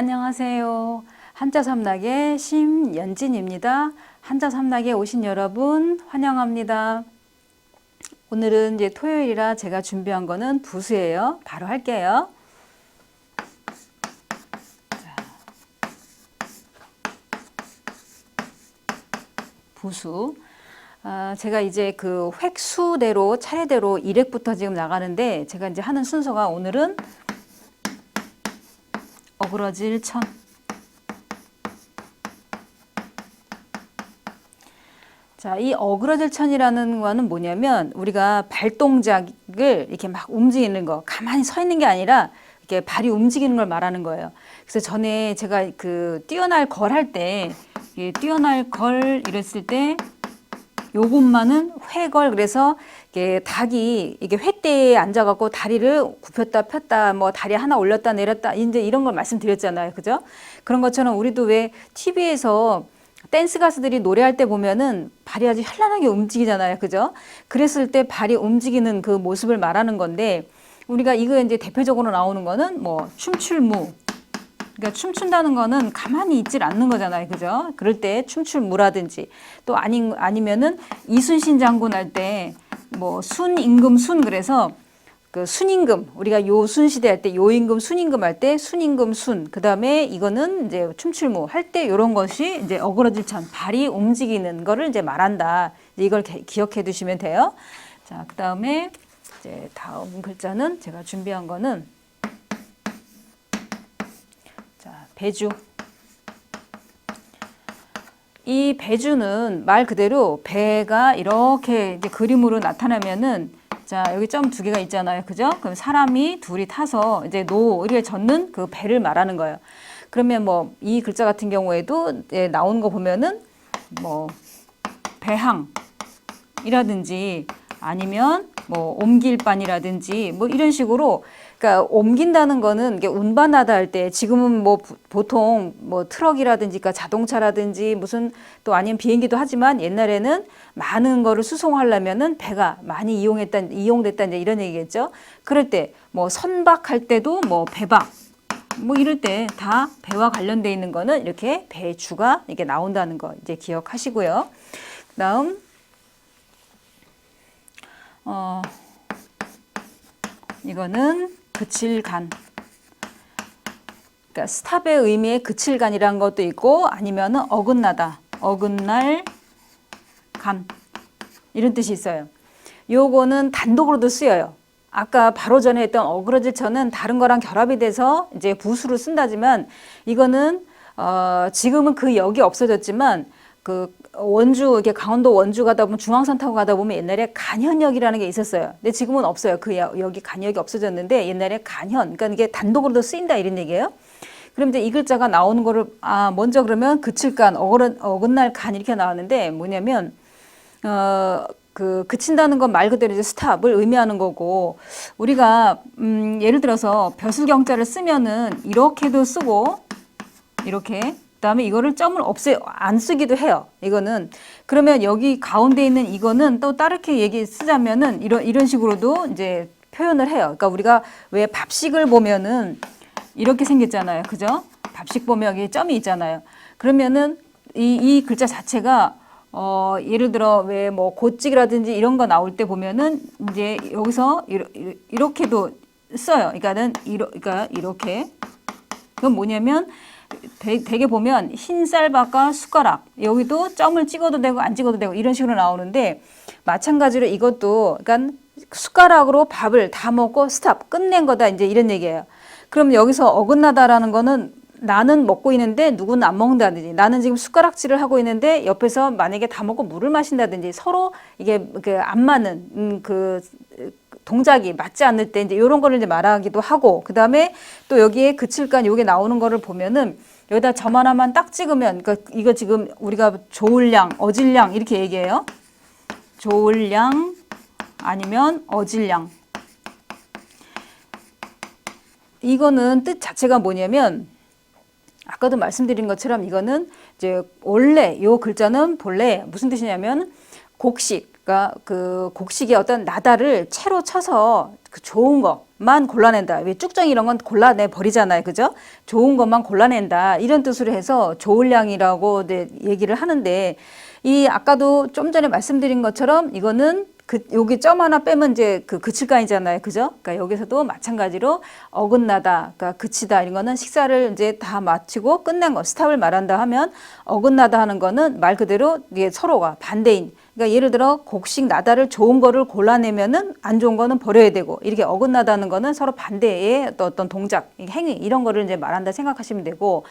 안녕하세요. 한자 삼락의 심연진입니다. 한자 삼락에 오신 여러분 환영합니다. 오늘은 이제 토요일이라 제가 준비한 거는 부수예요. 바로 할게요. 자. 부수. 아, 제가 이제 그 획수대로 차례대로 일획부터 지금 나가는데 제가 이제 하는 순서가 오늘은 어그러질 천. 자, 이 어그러질 천이라는 거는 뭐냐면 우리가 발동작을 이렇게 막 움직이는 거, 가만히 서 있는 게 아니라 이렇게 발이 움직이는 걸 말하는 거예요. 그래서 전에 제가 그 뛰어날 걸 할 때, 이 뛰어날 걸 이랬을 때 요것만은 회걸 그래서 이게 닭이 이게 횟대에 앉아갖고 다리를 굽혔다 폈다 뭐 다리 하나 올렸다 내렸다 이제 이런 걸 말씀드렸잖아요, 그죠? 그런 것처럼 우리도 왜 TV에서 댄스 가수들이 노래할 때 보면은 발이 아주 현란하게 움직이잖아요, 그죠? 그랬을 때 발이 움직이는 그 모습을 말하는 건데 우리가 이거 이제 대표적으로 나오는 거는 뭐 춤출무 그러니까 춤춘다는 거는 가만히 있질 않는 거잖아요. 그죠? 그럴 때 춤출 무라든지 또 아니, 아니면은 이순신 장군 할 때 뭐 순임금 순 그래서 그 순임금 우리가 요순 시대 할 때 요임금 순임금 할 때 순임금 순 그다음에 이거는 이제 춤출무 할 때 요런 것이 이제 어그러질 천 발이 움직이는 거를 이제 말한다. 이제 이걸 개- 기억해 두시면 돼요. 자, 그다음에 이제 다음 글자는 제가 준비한 거는 배주. 이 배주는 말 그대로 배가 이렇게 그림으로 나타나면은 자, 여기 점 두 개가 있잖아요. 그죠? 그럼 사람이 둘이 타서 이제 노를 젓는 그 배를 말하는 거예요. 그러면 뭐 이 글자 같은 경우에도 예, 나오는 거 보면은 뭐 배항이라든지 아니면 뭐 옮길 반이라든지 뭐 이런 식으로 그러니까 옮긴다는 거는 이게 운반하다 할 때 지금은 뭐 부- 보통 뭐 트럭이라든지 그러니까 자동차라든지 무슨 또 아니면 비행기도 하지만 옛날에는 많은 거를 수송하려면은 배가 많이 이용했다 이용됐다 이제 이런 얘기겠죠. 그럴 때 뭐 선박할 때도 뭐 배박 뭐 이럴 때 다 배와 관련돼 있는 거는 이렇게 배주가 이게 나온다는 거 이제 기억하시고요. 그다음 어 이거는 그칠간. 그러니까 스탑의 의미의 그칠간이란 것도 있고 아니면은 어긋나다, 어긋날 간 이런 뜻이 있어요. 요거는 단독으로도 쓰여요. 아까 바로 전에 했던 어그러질 천은 다른 거랑 결합이 돼서 이제 부수로 쓴다지만 이거는 어 지금은 그 역이 없어졌지만 그 원주 이렇게 강원도 원주 가다 보면 중앙선 타고 가다 보면 옛날에 간현역이라는 게 있었어요. 근데 지금은 없어요. 그 여- 여기 간역이 없어졌는데 옛날에 간현 그러니까 이게 단독으로도 쓰인다 이런 얘기예요. 그럼 이제 이 글자가 나오는 거를 아 먼저 그러면 그칠 간 어긋 어긋날 간 이렇게 나왔는데 뭐냐면 어, 그 그친다는 건 말 그대로 이제 스탑을 의미하는 거고 우리가 음, 예를 들어서 벼슬경자를 쓰면은 이렇게도 쓰고 이렇게 그다음에 이거를 점을 없애 안 쓰기도 해요. 이거는 그러면 여기 가운데 있는 이거는 또 다르게 얘기 쓰자면은 이런 이런 식으로도 이제 표현을 해요. 그러니까 우리가 왜 밥식을 보면은 이렇게 생겼잖아요. 그죠? 밥식 보면 여기 점이 있잖아요. 그러면은 이, 이 글자 자체가 어, 예를 들어 왜 뭐 고찍이라든지 이런 거 나올 때 보면은 이제 여기서 이러, 이렇게도 써요. 그러니까는 이러, 그러니까 이렇게 그건 뭐냐면 대, 대개 보면 흰 쌀밥과 숟가락 여기도 점을 찍어도 되고 안 찍어도 되고 이런 식으로 나오는데 마찬가지로 이것도 그러니까 숟가락으로 밥을 다 먹고 스탑 끝낸 거다 이제 이런 얘기예요. 그럼 여기서 어긋나다라는 거는 나는 먹고 있는데 누구는 안 먹는다든지 나는 지금 숟가락질을 하고 있는데 옆에서 만약에 다 먹고 물을 마신다든지 서로 이게 그 안 맞는 음, 그 동작이 맞지 않을 때 이제 이런 거를 이제 말하기도 하고 그 다음에 또 여기에 그칠간 요게 나오는 거를 보면은 여기다 점 하나만 딱 찍으면 그러니까 이거 지금 우리가 좋을량 어질량 이렇게 얘기해요. 좋을량 아니면 어질량 이거는 뜻 자체가 뭐냐면 아까도 말씀드린 것처럼 이거는 이제 원래 요 글자는 본래 무슨 뜻이냐면 곡식, 그러니까 그 곡식의 어떤 나다를 채로 쳐서 그 좋은 거, 것만 골라낸다. 왜 쭉정이 이런 건 골라내 버리잖아요. 그죠? 좋은 것만 골라낸다. 이런 뜻으로 해서 조울량이라고 네, 얘기를 하는데 이 아까도 좀 전에 말씀드린 것처럼 이거는 그 여기 점 하나 빼면 이제 그 그칠간이잖아요. 그죠? 그러니까 여기서도 마찬가지로 어긋나다, 그러니까 그치다 이런 거는 식사를 이제 다 마치고 끝낸 거 스탑을 말한다 하면 어긋나다 하는 거는 말 그대로 이게 서로가 반대인. 그러니까 예를 들어 곡식 나다를 좋은 거를 골라내면은 안 좋은 거는 버려야 되고 이렇게 어긋나다는 거는 서로 반대의 어떤 동작, 행위 이런 거를 이제 말한다 생각하시면 되고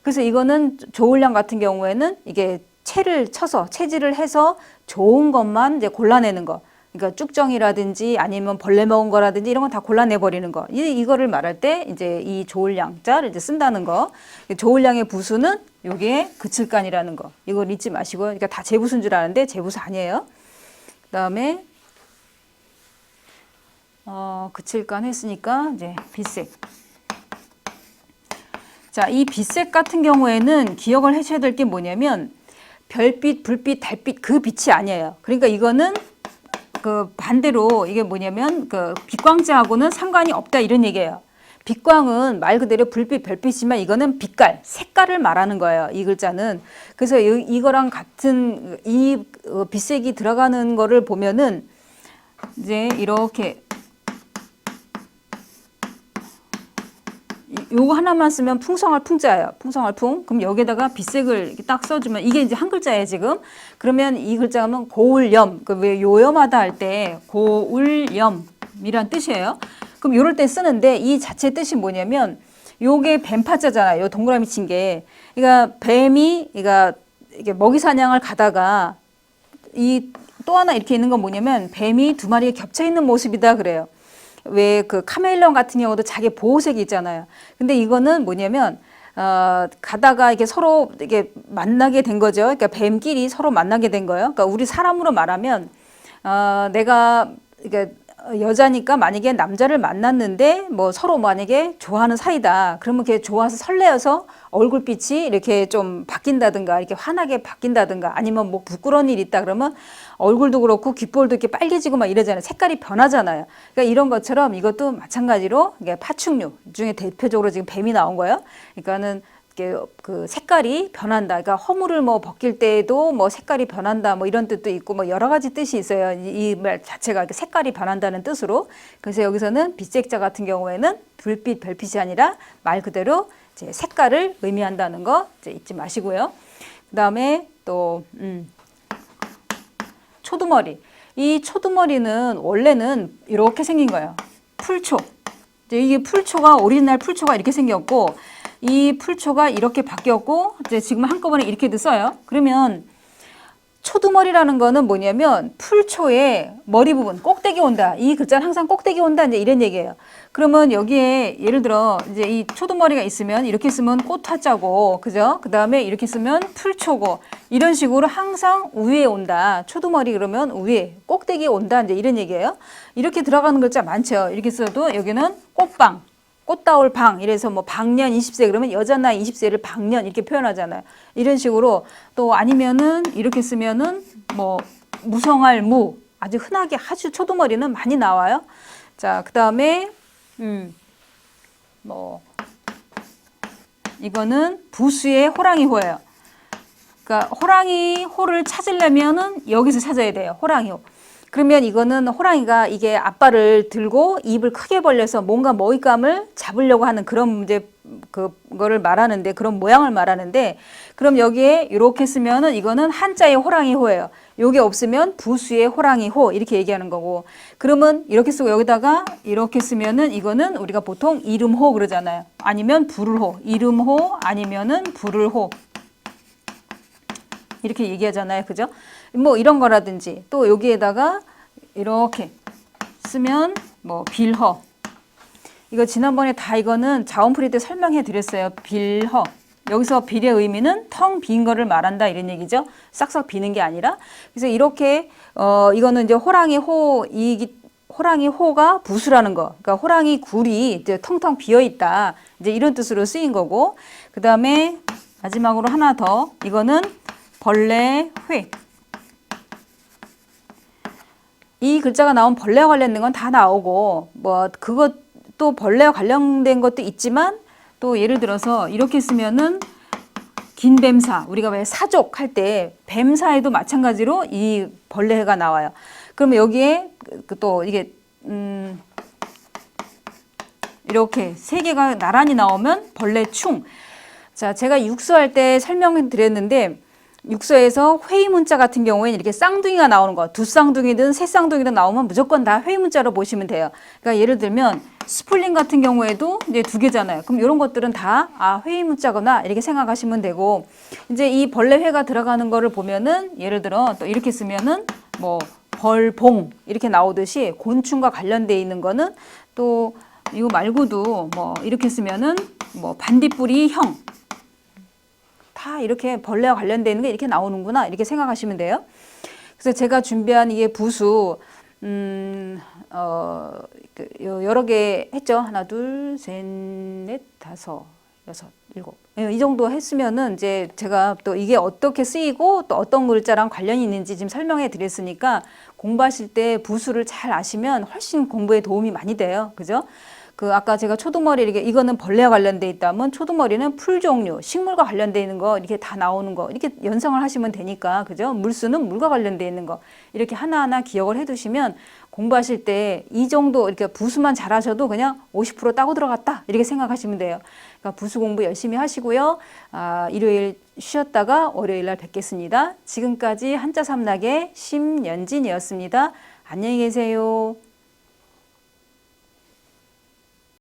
그래서 이거는 조울량 같은 경우에는 이게 채를 쳐서 체질을 해서 좋은 것만 이제 골라내는 거. 그러니까 쭉정이라든지 아니면 벌레 먹은 거라든지 이런 건 다 골라내 버리는 거. 이 이거를 말할 때 이제 이 조울량자를 이제 쓴다는 거. 조울량의 부수는 요게 그칠간이라는 거. 이걸 잊지 마시고요. 그러니까 다 재부수인 줄 아는데 재부수 아니에요. 그다음에 어, 그칠간 했으니까 이제 빛색. 자, 이 빛색 같은 경우에는 기억을 하셔야 될 게 뭐냐면 별빛, 불빛, 달빛 그 빛이 아니에요. 그러니까 이거는 그 반대로 이게 뭐냐면 그 빛광자하고는 상관이 없다 이런 얘기예요. 빛광은 말 그대로 불빛, 별빛이지만 이거는 빛깔, 색깔을 말하는 거예요. 이 글자는. 그래서 이, 이거랑 같은 이 어, 빛색이 들어가는 거를 보면은 이제 이렇게 요거 하나만 쓰면 풍성할 풍자예요. 풍성할 풍. 그럼 여기다가 빛색을 이렇게 딱 써주면 이게 이제 한 글자예요 지금. 그러면 이 글자는 고울염. 그 왜 요염하다 할 때 고울염이란 뜻이에요. 그럼 요럴 때 쓰는데 이 자체 뜻이 뭐냐면 요게 뱀파자잖아요. 요 동그라미 친 게. 그러니까 뱀이 그러니까 이게 먹이 사냥을 가다가 이 또 하나 이렇게 있는 건 뭐냐면 뱀이 두 마리가 겹쳐 있는 모습이다 그래요. 왜 그 카멜레온 같은 경우도 자기 보호색이 있잖아요. 근데 이거는 뭐냐면 어, 가다가 이게 서로 이게 만나게 된 거죠. 그러니까 뱀끼리 서로 만나게 된 거예요. 그러니까 우리 사람으로 말하면 어, 내가 이게 여자니까 만약에 남자를 만났는데 뭐 서로 만약에 좋아하는 사이다. 그러면 걔 좋아서 설레어서 얼굴빛이 이렇게 좀 바뀐다든가 이렇게 환하게 바뀐다든가 아니면 뭐 부끄러운 일 있다 그러면 얼굴도 그렇고 귓볼도 이렇게 빨개지고 막 이러잖아요. 색깔이 변하잖아요. 그러니까 이런 것처럼 이것도 마찬가지로 파충류 중에 대표적으로 지금 뱀이 나온 거예요. 그러니까는 그 색깔이 변한다. 그러니까 허물을 뭐 벗길 때에도 뭐 색깔이 변한다. 뭐 이런 뜻도 있고 뭐 여러 가지 뜻이 있어요. 이 말 자체가 색깔이 변한다는 뜻으로. 그래서 여기서는 빛색자 같은 경우에는 불빛, 별빛이 아니라 말 그대로 이제 색깔을 의미한다는 거 이제 잊지 마시고요. 그다음에 또 음. 초두머리. 이 초두머리는 원래는 이렇게 생긴 거예요. 풀초. 이게 풀초가 오리지널 풀초가 이렇게 생겼고 이 풀초가 이렇게 바뀌었고 이제 지금 한꺼번에 이렇게도 써요. 그러면 초두머리라는 거는 뭐냐면 풀초의 머리 부분 꼭대기 온다. 이 글자는 항상 꼭대기 온다. 이제 이런 얘기예요. 그러면 여기에 예를 들어 이제 이 초두머리가 있으면 이렇게 쓰면 꽃화자고 그죠? 그 다음에 이렇게 쓰면 풀초고 이런 식으로 항상 위에 온다. 초두머리 그러면 위에 꼭대기에 온다. 이제 이런 얘기예요. 이렇게 들어가는 글자 많죠. 이렇게 써도 여기는 꽃방. 꽃다울 방 이래서 뭐 방년 20세 그러면 여자 나이 20세를 방년 이렇게 표현하잖아요. 이런 식으로 또 아니면은 이렇게 쓰면은 뭐 무성할 무 아주 흔하게 아주 초두머리는 많이 나와요. 자, 그다음에 음 뭐 이거는 부수의 호랑이 호예요. 그러니까 호랑이 호를 찾으려면은 여기서 찾아야 돼요. 호랑이 호. 그러면 이거는 호랑이가 이게 앞발을 들고 입을 크게 벌려서 뭔가 먹잇감을 잡으려고 하는 그런 이제 그거를 말하는데 그런 모양을 말하는데 그럼 여기에 이렇게 쓰면은 이거는 한자의 호랑이 호예요. 요게 없으면 부수의 호랑이 호 이렇게 얘기하는 거고 그러면 이렇게 쓰고 여기다가 이렇게 쓰면은 이거는 우리가 보통 이름호 그러잖아요. 아니면 부를호 이름호 아니면은 부를호 이렇게 얘기하잖아요. 그죠? 뭐 이런 거라든지 또 여기에다가 이렇게 쓰면 뭐 빌허 이거 지난번에 다 이거는 자원풀이 때 설명해 드렸어요. 빌허 여기서 빌의 의미는 텅 빈 거를 말한다 이런 얘기죠. 싹싹 비는 게 아니라 그래서 이렇게 어 이거는 이제 호랑이 호 이기 호랑이 호가 부수라는 거. 그러니까 호랑이 굴이 이제 텅텅 비어 있다. 이제 이런 뜻으로 쓰인 거고. 그다음에 마지막으로 하나 더. 이거는 벌레 회. 이 글자가 나온 벌레와 관련된 건 다 나오고 뭐 그것 또 벌레와 관련된 것도 있지만 또 예를 들어서 이렇게 쓰면은 긴 뱀사 우리가 왜 사족 할 때 뱀사에도 마찬가지로 이 벌레가 나와요. 그러면 여기에 그- 그또 이게 음 이렇게 세 개가 나란히 나오면 벌레충. 자, 제가 육수할 때 설명을 드렸는데 육수에서 회의 문자 같은 경우에는 이렇게 쌍둥이가 나오는 거, 두 쌍둥이든 세 쌍둥이든 나오면 무조건 다 회의 문자로 보시면 돼요. 그러니까 예를 들면 스플링 같은 경우에도 이제 두 개잖아요. 그럼 이런 것들은 다 아, 회의 문자거나 이렇게 생각하시면 되고 이제 이 벌레 회가 들어가는 거를 보면은 예를 들어 또 이렇게 쓰면은 뭐 벌봉 이렇게 나오듯이 곤충과 관련돼 있는 거는 또 이거 말고도 뭐 이렇게 쓰면은 뭐 반딧불이 형. 다 이렇게 벌레와 관련돼 있는 게 이렇게 나오는구나 이렇게 생각하시면 돼요. 그래서 제가 준비한 이게 부수 음, 어, 그 요- 여러 개 했죠. 하나, 둘, 셋, 넷, 다섯, 여섯, 일곱. 예, 이 정도 했으면은 이제 제가 또 이게 어떻게 쓰이고 또 어떤 글자랑 관련이 있는지 지금 설명해 드렸으니까 공부하실 때 부수를 잘 아시면 훨씬 공부에 도움이 많이 돼요. 그죠? 그 아까 제가 초등머리 이렇게 이거는 벌레와 관련돼 있다면 초등머리는 풀 종류, 식물과 관련돼 있는 거 이렇게 다 나오는 거 이렇게 연상을 하시면 되니까 그죠? 물수는 물과 관련돼 있는 거 이렇게 하나하나 기억을 해두시면 공부하실 때 이 정도 이렇게 부수만 잘하셔도 그냥 50% 따고 들어갔다 이렇게 생각하시면 돼요. 그러니까 부수 공부 열심히 하시고요. 아, 일요일 쉬었다가 월요일 날 뵙겠습니다. 지금까지 한자 삼락의 심연진이었습니다. 안녕히 계세요.